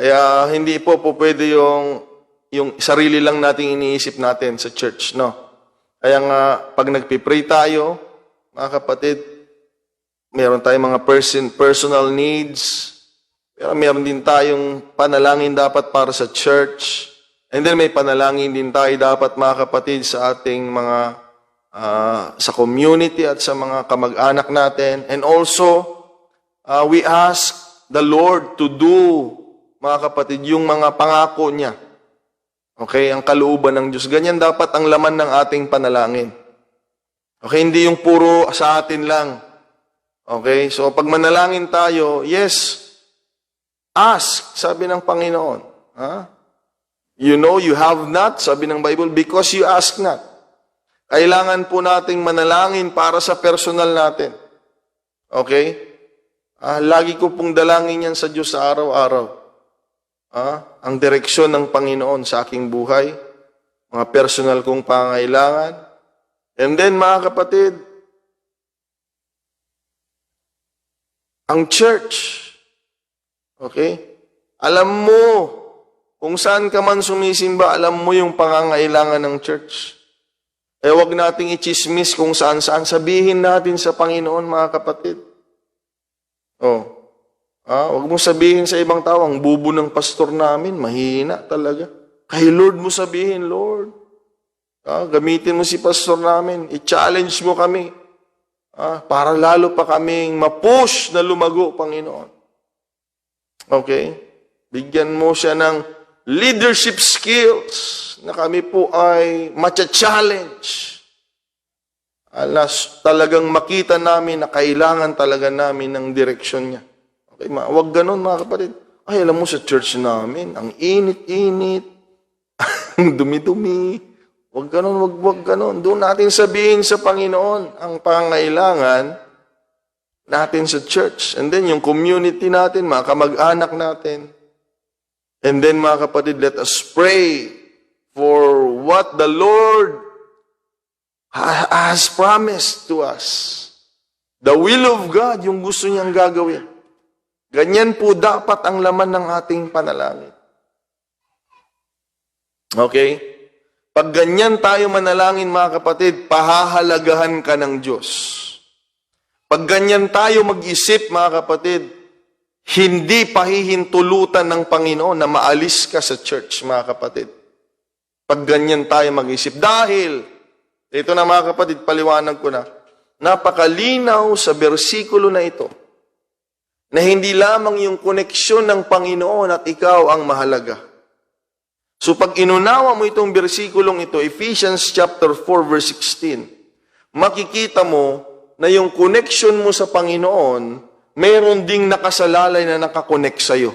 Kaya hindi po po pwede yung, yung sarili lang nating iniisip natin sa church, no? Kaya nga, pag nagpipray tayo, mga kapatid, meron tayong mga person, personal needs, pero meron din tayong panalangin dapat para sa church. And then may panalangin din tayo dapat mga kapatid sa ating mga ah, sa community at sa mga kamag-anak natin. And also, ah, we ask the Lord to do, mga kapatid, yung mga pangako niya. Okay, ang kalooban ng Diyos. Ganyan dapat ang laman ng ating panalangin. Okay, hindi yung puro sa atin lang. Okay, so pag manalangin tayo, yes, ask, sabi ng Panginoon. Ha? You know you have not, sabi ng Bible, because you ask not. Kailangan po nating manalangin para sa personal natin. Okay? Ah, lagi ko pong dalangin yan sa Diyos sa araw-araw. Ah, ang direksyon ng Panginoon sa aking buhay, mga personal kong pangailangan. And then, mga kapatid, ang church, okay? Alam mo, kung saan ka man sumisimba, alam mo yung pangangailangan ng church. Eh, wag nating ichismis kung saan-saan. Sabihin natin sa Panginoon, mga kapatid. Oh. Ah, wag mo sabihin sa ibang tao, ang bubo ng pastor namin, mahina talaga. Kay Lord mo sabihin, Lord. Ah, gamitin mo si pastor namin. I-challenge mo kami. Ah, para lalo pa kaming mapush na lumago, Panginoon. Okay? Bigyan mo siya ng leadership skills na kami po ay matcha-challenge. Alas, talagang makita namin na kailangan talaga namin ng direksyon niya. Okay, ma wag ganun mga kapatid. Ay, alam mo sa church namin, ang init-init, ang dumi-dumi. Wag ganun, wag, wag ganun. Doon natin sabihin sa Panginoon ang pangailangan natin sa church. And then yung community natin, mga kamag-anak natin. And then mga kapatid, let us pray for what the Lord ha- has promised to us. The will of God, yung gusto niyang gagawin. Ganyan po dapat ang laman ng ating panalangin. Okay? Pag ganyan tayo manalangin mga kapatid, pahahalagahan ka ng Diyos. Pag ganyan tayo mag-isip mga kapatid, hindi pahihintulutan ng Panginoon na maalis ka sa church mga kapatid. Pag ganyan tayo mag-isip. Dahil, ito na mga kapatid, paliwanag ko na, napakalinaw sa bersikulo na ito, na hindi lamang yung koneksyon ng Panginoon at ikaw ang mahalaga. So pag inunawa mo itong bersikulong ito, Ephesians chapter 4 verse 16, makikita mo na yung connection mo sa Panginoon, meron ding nakasalalay na nakakonect sa'yo.